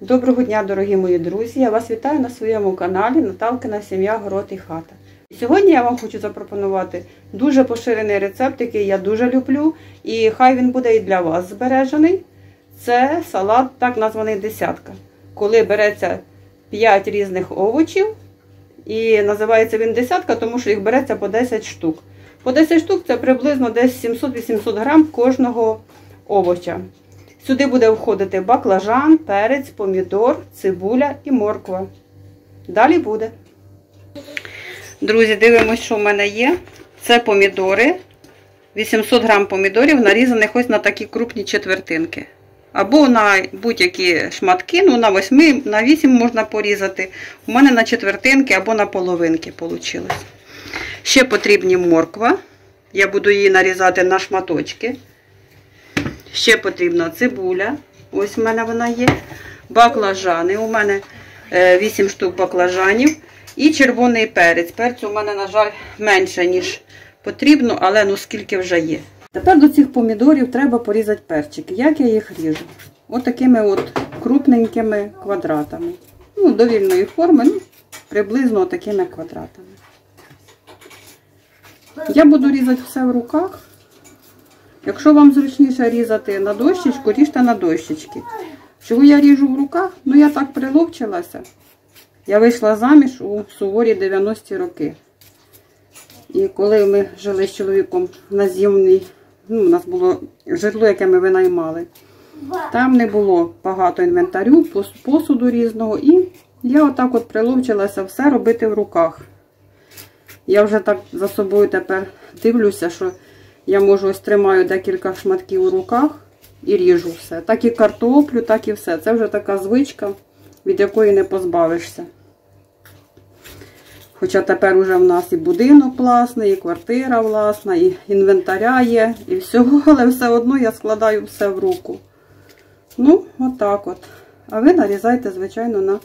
Доброго дня, дорогі мої друзі! Я вас вітаю на своєму каналі Наталкина Сім'я Город і Хата. Сьогодні я вам хочу запропонувати дуже поширений рецепт, який я дуже люблю, і хай він буде і для вас збережений. Це салат, так названий десятка. Коли береться 5 різних овочів, і називається він десятка, тому що їх береться по 10 штук. По 10 штук це приблизно десь 700-800 грам кожного овоча. Сюди буде входити баклажан, перець, помідор, цибуля і морква. Далі буде. Друзі, дивимось, що в мене є. Це помідори. 800 грам помідорів, нарізаних ось на такі крупні четвертинки. Або на будь-які шматки, ну на 8, на 8 можна порізати. У мене на четвертинки або на половинки вийшло. Ще потрібні морква. Я буду її нарізати на шматочки. Ще потрібна цибуля. Ось в мене вона є. Баклажани. У мене 8 штук баклажанів. І червоний перець. Перцю у мене, на жаль, менше, ніж потрібно, але ну скільки вже є. Тепер до цих помідорів треба порізати перчики. Як я їх ріжу? Ось такими от крупненькими квадратами. Ну, довільної форми, ну, приблизно такими квадратами. Я буду різати все в руках. Якщо вам зручніше різати на дощечку, ріжте на дощечки. Чого я ріжу в руках? Ну, я так приловчилася. Я вийшла заміж у суворі 90-ті роки. І коли ми жили з чоловіком на зімній, ну, у нас було житло, яке ми винаймали, там не було багато інвентарю, посуду різного. І я отак от приловчилася все робити в руках. Я вже так за собою тепер дивлюся, що я можу ось тримаю декілька шматків у руках і ріжу все. Так і картоплю, так і все. Це вже така звичка, від якої не позбавишся. Хоча тепер уже в нас і будинок власний, і квартира власна, і інвентаря є, і всього, але все одно я складаю все в руку. Ну, отак от. А ви нарізайте, звичайно, на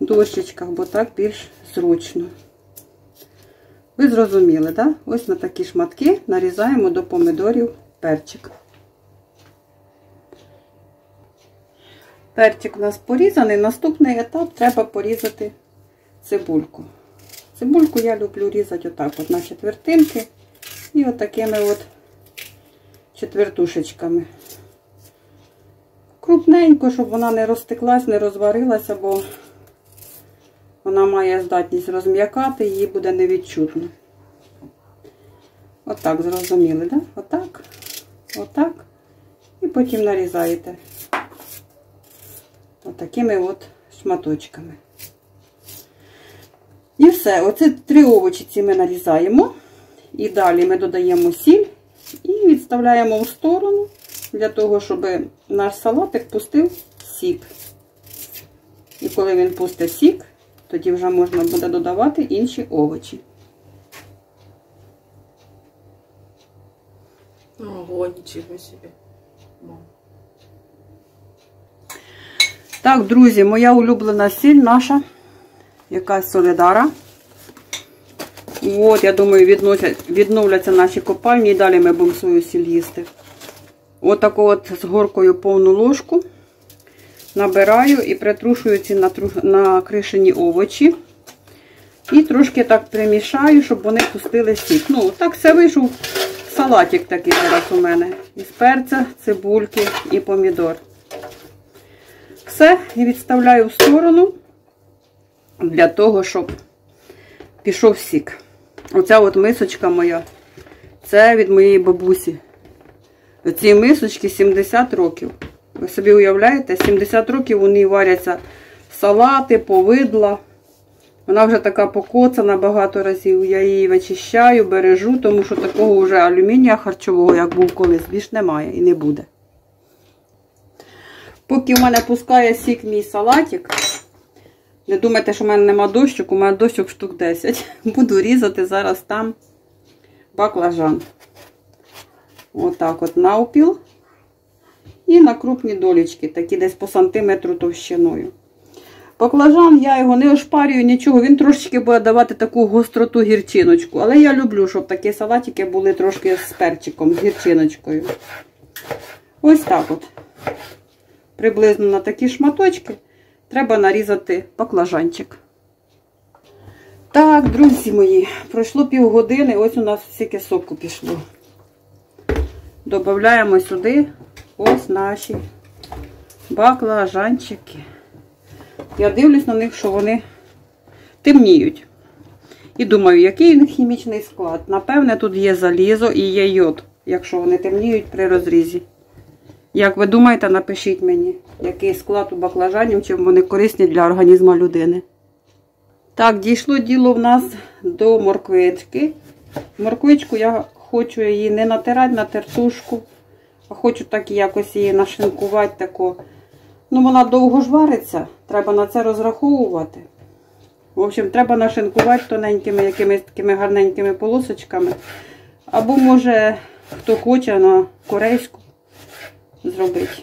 дощечках, бо так більш зручно. Ви зрозуміли, так? Ось на такі шматки нарізаємо до помидорів перчик. Перчик у нас порізаний. Наступний етап треба порізати цибульку. Цибульку я люблю різати отак от на четвертинки і отакими от четвертушечками. Крупненько, щоб вона не розтеклась, не розварилася, бо вона має здатність розм'якати, її буде невідчутно. Отак, зрозуміли, да? Отак, отак. І потім нарізаєте отакими от шматочками. І все. Оце три овочі ці ми нарізаємо. І далі ми додаємо сіль і відставляємо в сторону, для того, щоб наш салатик пустив сік. І коли він пустить сік, тоді вже можна буде додавати інші овочі. Ого, нічого собі. Так, друзі, моя улюблена сіль наша, якась солідара. От, я думаю, відновляться наші копальні і далі ми будемо свою сіль їсти. Отаку от, от з горкою повну ложку набираю і притрушую ці накришені овочі. І трошки так примішаю, щоб вони пустили сік. Ну, так це вийшов салатик такий зараз у мене. Із перця, цибульки і помідор. Все, і відставляю в сторону для того, щоб пішов сік. Оця от мисочка моя, це від моєї бабусі. Оці мисочки 70 років. Ви собі уявляєте, 70 років вони варяться салати, повидла. Вона вже така покоцана багато разів. Я її вичищаю, бережу, тому що такого вже алюмінія харчового, як був колись, більш немає і не буде. Поки в мене пускає сік мій салатик, не думайте, що в мене нема дощок, у мене дощок штук 10. Буду різати зараз там баклажан. Отак от навпіл. І на крупні долічки, такі десь по сантиметру товщиною. Баклажан, я його не ошпарюю, нічого, він трошечки буде давати таку гостроту гірчиночку. Але я люблю, щоб такі салатики були трошки з перчиком, з гірчиночкою. Ось так от. Приблизно на такі шматочки треба нарізати баклажанчик. Так, друзі мої, пройшло півгодини, ось у нас стільки соку пішло. Додаємо сюди ось наші баклажанчики. Я дивлюсь на них, що вони темніють. І думаю, який у хімічний склад. Напевне, тут є залізо і є йод, якщо вони темніють при розрізі. Як ви думаєте, напишіть мені, який склад у баклажанів, чим вони корисні для організму людини. Так, дійшло діло в нас до морквички. Морквичку я хочу її не натирати на тертушку, хочу так якось її нашинкувати. Тако. Ну, вона довго ж вариться, треба на це розраховувати. В общем, треба нашинкувати тоненькими якимись такими гарненькими полосочками. Або, може, хто хоче на корейську зробити.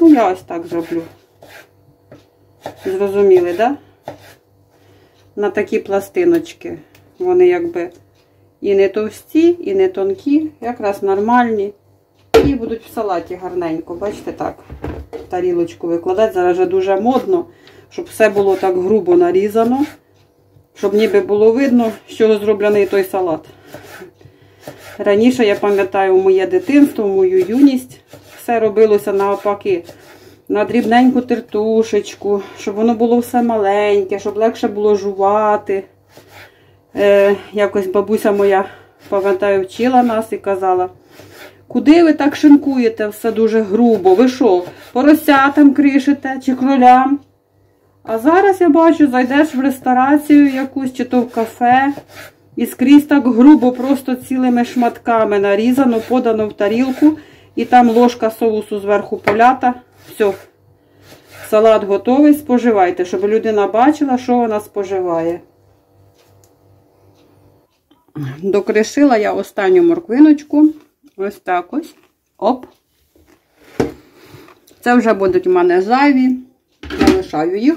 Ну, я ось так зроблю. Зрозуміли, так? Да? На такі пластиночки. Вони якби і не товсті, і не тонкі, якраз нормальні. І будуть в салаті гарненько. Бачите, так. Тарілочку викладати. Зараз вже дуже модно, щоб все було так грубо нарізано. Щоб ніби було видно, з чого зроблений той салат. Раніше, я пам'ятаю, моє дитинство, мою юність, все робилося навпаки. На дрібненьку тертушечку, щоб воно було все маленьке, щоб легше було жувати. Е, Якось бабуся моя, пам'ятаю, вчила нас і казала, куди ви так шинкуєте все дуже грубо? Ви що, поросятам кришите чи кролям? А зараз я бачу, зайдеш в ресторацію якусь чи то в кафе. І скрізь так грубо, просто цілими шматками нарізано, подано в тарілку, і там ложка соусу зверху полята. Все. Салат готовий, споживайте, щоб людина бачила, що вона споживає. Докришила я останню морквиночку. Ось так ось. Оп. Це вже будуть у мене зайві. Залишаю їх.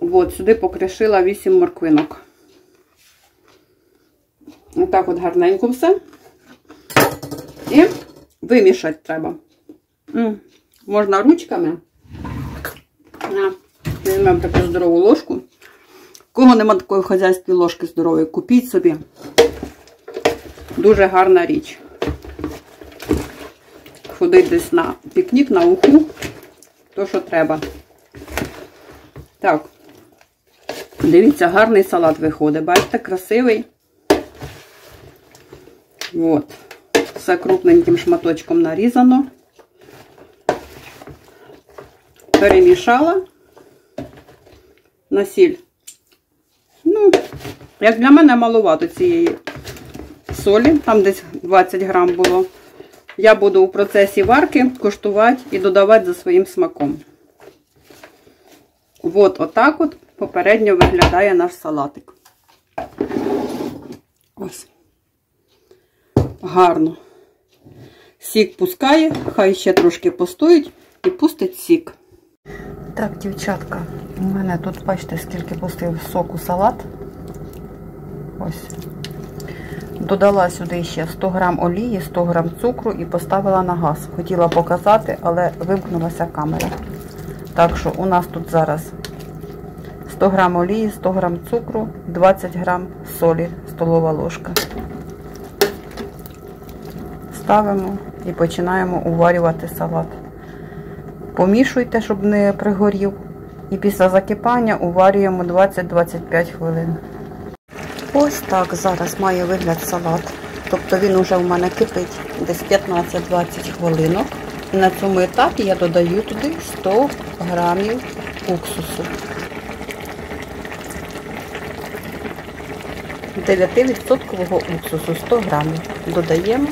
От, сюди покришила 8 морквинок. Отак от гарненько все. І вимішати треба. М, Можна ручками. Візьмемо таку здорову ложку. Кого нема такої в хазяйстві ложки здорової, купіть собі. Дуже гарна річ. Ходить десь на пікнік, на уху. То, що треба. Так. Дивіться, гарний салат виходить. Бачите, красивий. От. Все крупненьким шматочком нарізано. Перемішала на сіль. Ну, як для мене маловато цієї солі, там десь 20 грам було. Я буду у процесі варки коштувати і додавати за своїм смаком. От отак от попередньо виглядає наш салатик. Ось. Гарно. Сік пускає, хай ще трошки постоїть і пустить сік. Так, дівчатка, у мене тут, бачите, скільки пустив соку салат. Ось. Додала сюди ще 100 грам олії, 100 грам цукру і поставила на газ. Хотіла показати, але вимкнулася камера. Так що у нас тут зараз 100 грам олії, 100 грам цукру, 20 грам солі, столова ложка. Ставимо і починаємо уварювати салат. Помішуйте, щоб не пригорів. І після закипання уварюємо 20-25 хвилин. Ось так зараз має вигляд салат. Тобто він вже в мене кипить десь 15-20 хвилинок. На цьому етапі я додаю туди 100 грамів уксусу. 9% уксусу 100 грамів. Додаємо.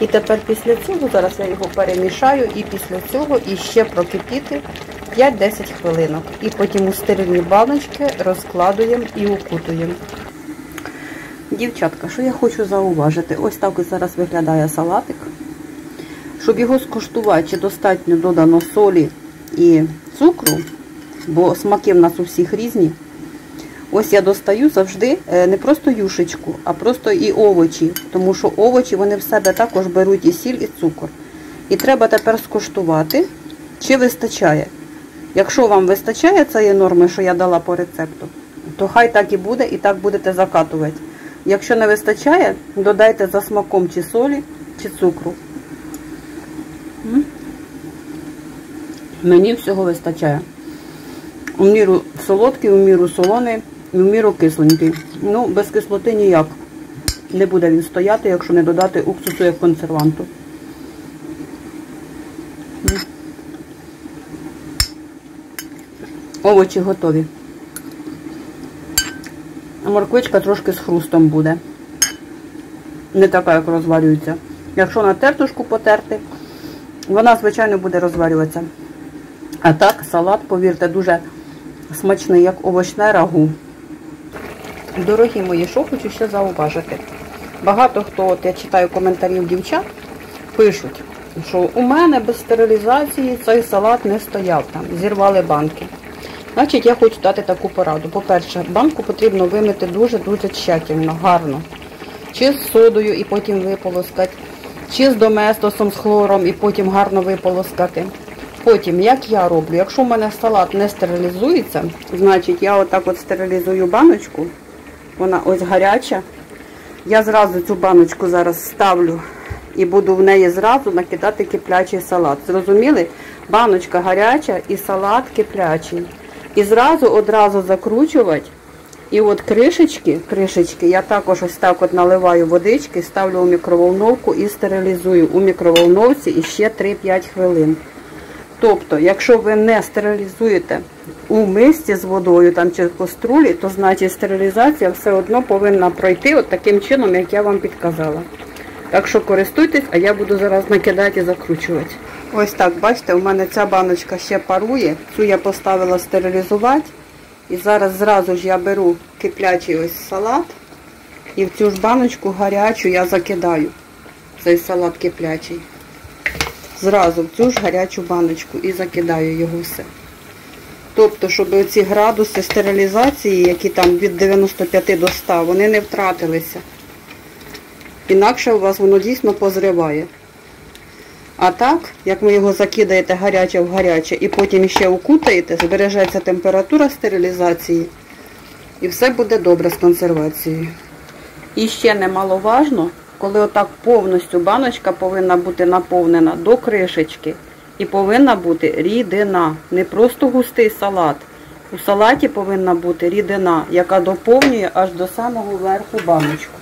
І тепер після цього, зараз я його перемішаю, і після цього іще прокипіти 5-10 хвилинок. І потім у стерильні баночки розкладуємо і укутуємо. Дівчатка, що я хочу зауважити? Ось так ось зараз виглядає салатик. Щоб його скуштувати, чи достатньо додано солі і цукру, бо смаки в нас у всіх різні. Ось я достаю завжди не просто юшечку, а просто і овочі, тому що овочі вони в себе також беруть і сіль, і цукор. І треба тепер скуштувати, чи вистачає. Якщо вам вистачає цієї норми, що я дала по рецепту, то хай так і буде, і так будете закатувати. Якщо не вистачає, додайте за смаком чи солі, чи цукру. Мені всього вистачає. У міру солодкий, у міру солоний, у міру кисленький. Ну, без кислоти ніяк. Не буде він стояти, якщо не додати уксусу як консерванту. Овочі готові. Морквичка трошки з хрустом буде. Не така, як розварюється. Якщо на тертушку потерти, вона, звичайно, буде розварюватися. А так, салат, повірте, дуже смачний, як овочне рагу. Дорогі мої, що хочу ще зауважити. Багато хто, от я читаю коментарів дівчат, пишуть, що у мене без стерилізації цей салат не стояв там, зірвали банки. Значить, я хочу дати таку пораду. По-перше, банку потрібно вимити дуже-дуже тщательно, гарно. Чи з содою і потім виполоскати, чи з доместосом, з хлором і потім гарно виполоскати. Потім, як я роблю, якщо в мене салат не стерилізується, значить я отак от стерилізую баночку, вона ось гаряча. Я зразу цю баночку зараз ставлю і буду в неї зразу накидати киплячий салат. Зрозуміли? Баночка гаряча і салат киплячий. І зразу одразу закручувати. І от кришечки, кришечки я також ось так от наливаю водички, ставлю у мікроволновку і стерилізую у мікроволновці і ще 3-5 хвилин. Тобто, якщо ви не стерилізуєте у мисці з водою там чи в каструлі, то значить стерилізація все одно повинна пройти от таким чином, як я вам підказала. Так що користуйтесь, а я буду зараз накидати і закручувати. Ось так, бачите, у мене ця баночка ще парує. Цю я поставила стерилізувати. І зараз зразу ж я беру киплячий ось салат. І в цю ж баночку гарячу я закидаю. Цей салат киплячий. Зразу в цю ж гарячу баночку і закидаю його все. Тобто, щоб ці градуси стерилізації, які там від 95 до 100, вони не втратилися. Інакше у вас воно дійсно позриває. А так, як ви його закидаєте гаряче в гаряче і потім ще укутаєте, збережеться температура стерилізації і все буде добре з консервацією. І ще немаловажно, коли отак повністю баночка повинна бути наповнена до кришечки. І повинна бути рідина, не просто густий салат. У салаті повинна бути рідина, яка доповнює аж до самого верху баночку.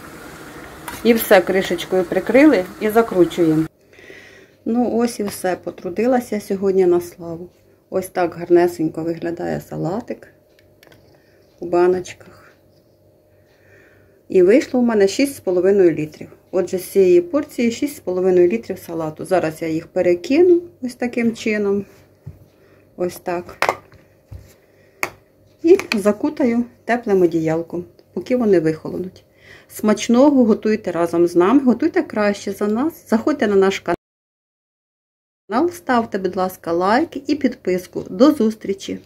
І все кришечкою прикрили і закручуємо. Ну, ось і все. Потрудилася сьогодні на славу. Ось так гарнесенько виглядає салатик у баночках. І вийшло у мене 6,5 літрів. Отже, з цієї порції 6,5 літрів салату. Зараз я їх перекину ось таким чином. Ось так. І закутаю теплим одіялком, поки вони вихолонуть. Смачного готуйте разом з нами, готуйте краще за нас. Заходьте на наш канал, ставте, будь ласка, лайк і підписку. До зустрічі!